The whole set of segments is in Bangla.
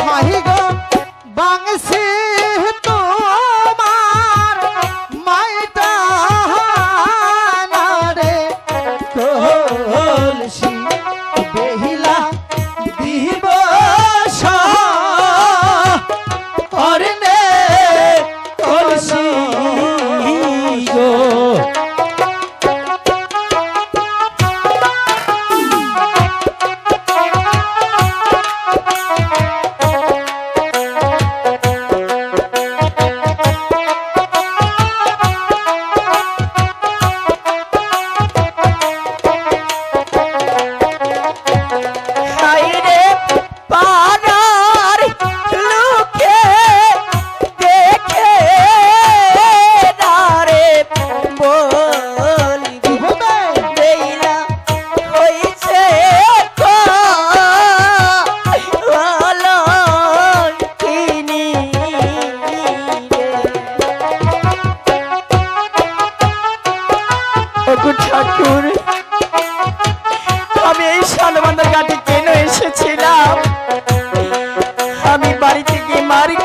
মাহিগা বাংসে বাইরে পাড়ার লোকে দেখে রে বলি। দেইলা হইছে ঠাকুর আমি এই সালমান্দার কাটি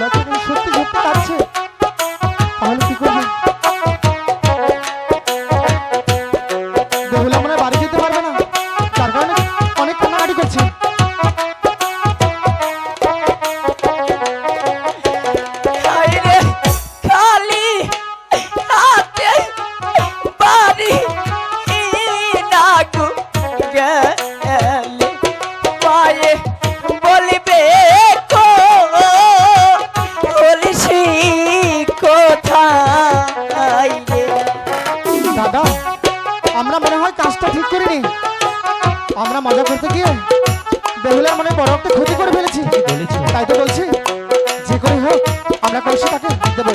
ব্যথা সত্যি সত্যি কাঁদছে করিনি। আমরা মজা করতে গিয়ে বেহুলার মনে বড় একটা ক্ষতি করে ফেলেছি। তাই তো বলছি যে করে হোক আমরা কলসি তাকে দেবো।